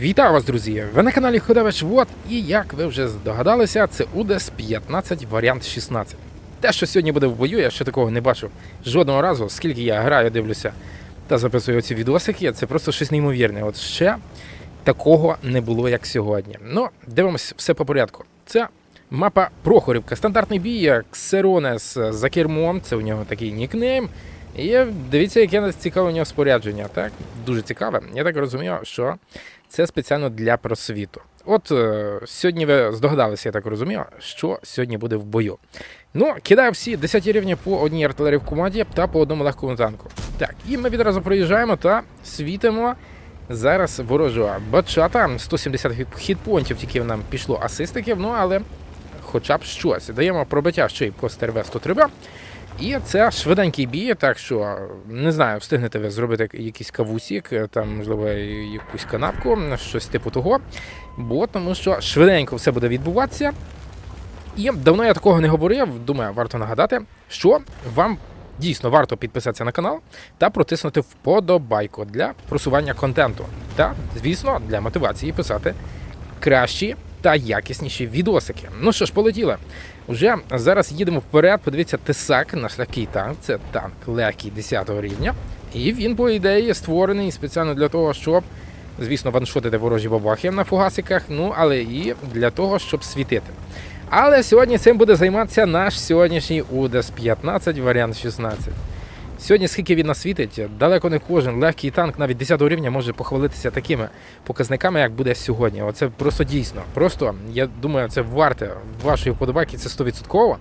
Вітаю вас, друзі! Ви на каналі Ходович Вот, і як ви вже здогадалися, це УДЕС 15 варіант 16. Те, що сьогодні буде в бою, я ще такого не бачив жодного разу, скільки я граю, дивлюся та записую ці відосики, це просто щось неймовірне. От ще такого не було, як сьогодні. Ну, дивимось все по порядку. Це мапа Прохорівка. Стандартний бій, Ксеронес за кермом, це у нього такий нікнейм. І дивіться, яке нас цікаве у нього спорядження. Так, дуже цікаве. Я так розумію, що це спеціально для просвіту. От е, сьогодні ви здогадалися, я так розумію, що сьогодні буде в бою. Ну, кидаю всі 10 рівні по одній артилерії в команді та по одному легкому танку. Так, і ми відразу проїжджаємо та світимо зараз ворожого бачата. 170 хіт- хітпоінтів тільки нам пішло асистиків, ну але хоча б щось. Даємо пробиття ще й по стерве 103 і це швиденький бій, так що не знаю, встигнете ви зробити якийсь кавусік, там, можливо, якусь канапку, щось типу того. Бо тому що швиденько все буде відбуватися. І давно я такого не говорив. Думаю, варто нагадати, що вам дійсно варто підписатися на канал та протиснути вподобайку для просування контенту. Та, звісно, для мотивації писати кращі та якісніші відосики. Ну що ж, полетіли. Уже зараз їдемо вперед. Подивіться, Тесак, наш легкий танк. Це танк легкий 10 рівня. І він, по ідеї, створений спеціально для того, щоб, звісно, ваншотити ворожі бабахи на фугасиках, ну але і для того, щоб світити. Але сьогодні цим буде займатися наш сьогоднішній УДЕС 15 варіант 16. Сьогодні, скільки він нас світить, далеко не кожен легкий танк навіть 10 рівня може похвалитися такими показниками, як буде сьогодні. Оце просто дійсно. Просто я думаю, це варте вашої вподобайки. Це 100%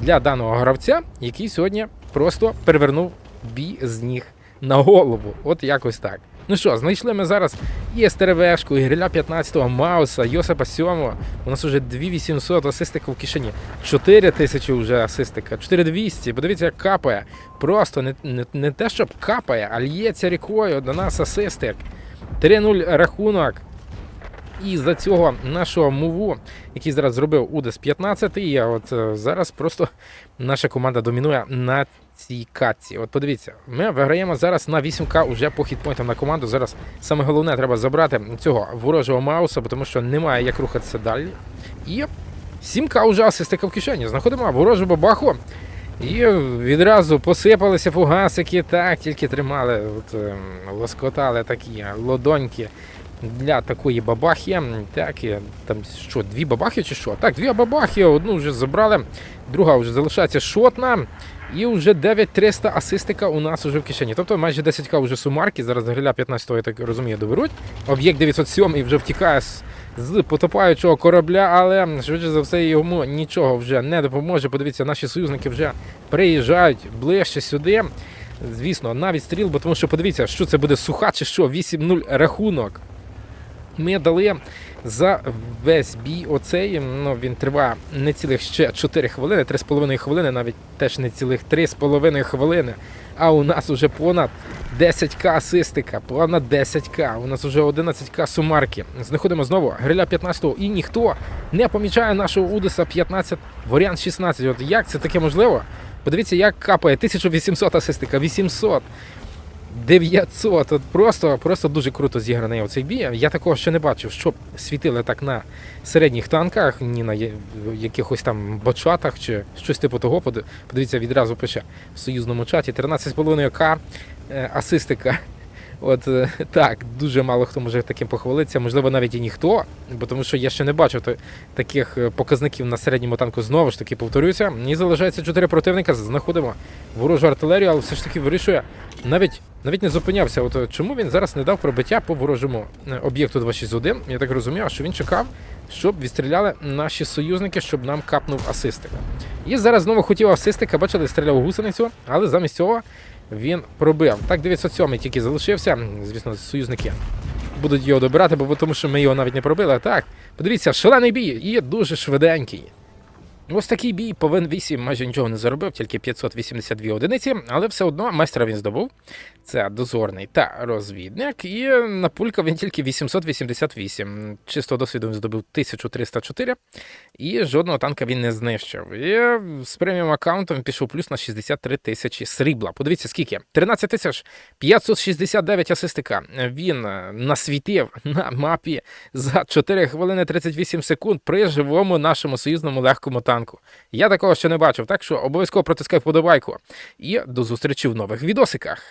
для даного гравця, який сьогодні просто перевернув бій з ніг на голову. От якось так. Ну що, знайшли ми зараз і СТРВшку, і гриля 15-го, Мауса, Йосипа 7-го. У нас вже 2800 асистика в кишені. 4000 вже асистика, 4200. Подивіться, як капає. Просто не, не, не те, щоб капає, а лється рікою до нас асистик. 3-0 рахунок. І за цього нашого муву, який зараз зробив УДЕС 15, і от е, зараз просто наша команда домінує на цій катці. От подивіться, ми виграємо зараз на 8К уже по хітпойнтам на команду. Зараз саме головне треба забрати цього ворожого мауса, тому що немає як рухатися далі. І 7К вже асистика в кишені. Знаходимо ворожу бабаху. І відразу посипалися фугасики, так, тільки тримали, от, ем, лоскотали такі лодоньки для такої бабахи. Так, і там що, дві бабахи чи що? Так, дві бабахи, одну вже забрали, друга вже залишається шотна. І вже 9300 асистика у нас вже в кишені. Тобто майже 10к вже сумарки. Зараз гриля 15-го, я так розумію, доберуть. Об'єкт 907 вже втікає з, з потопаючого корабля, але швидше за все йому нічого вже не допоможе. Подивіться, наші союзники вже приїжджають ближче сюди. Звісно, навіть стріл, бо тому що подивіться, що це буде суха чи що, 8-0 рахунок. Ми дали за весь бій оцей. Ну він триває не цілих ще 4 хвилини, 3,5 хвилини, навіть теж не цілих 3,5 хвилини. А у нас уже понад 10к асистика, понад 10к. У нас вже 11к сумарки. Знаходимо знову гриля 15-го, і ніхто не помічає нашого Удеса 15, варіант 16. От як це таке можливо? Подивіться, як капає 1800 асистика, 800. 900. От просто, просто дуже круто зіграний оцей бій. Я такого ще не бачив, щоб світили так на середніх танках, ні на якихось там бочатах чи щось типу того. Подивіться, відразу пише в союзному чаті 13,5к е, асистика. От е, так, дуже мало хто може таким похвалитися, можливо, навіть і ніхто, бо тому що я ще не бачив таких е, показників на середньому танку. Знову ж таки, повторюся. Мені залишається 4 противника. Знаходимо ворожу артилерію, але все ж таки вирішує навіть навіть не зупинявся. От е, чому він зараз не дав пробиття по ворожому е, об'єкту 261? Я так розумію, що він чекав, щоб відстріляли наші союзники, щоб нам капнув асистик. І зараз знову хотів асистика, бачили, стріляв у гусеницю, але замість цього він пробив. Так, 907 тільки залишився. Звісно, союзники будуть його добирати, бо тому що ми його навіть не пробили. Так, подивіться, шалений бій і дуже швиденький. Ось такий бій по Вен 8 майже нічого не заробив, тільки 582 одиниці, але все одно майстра він здобув. Це дозорний та розвідник. І на пулька він тільки 888. Чистого досвіду він здобув 1304. І жодного танка він не знищив. І з преміум аккаунтом пішов плюс на 63 тисячі срібла. Подивіться, скільки? 13 тисяч 569 асистика. Він насвітив на мапі за 4 хвилини 38 секунд при живому нашому союзному легкому танку. Я такого ще не бачив, так що обов'язково протискай вподобайку. І до зустрічі в нових відосиках.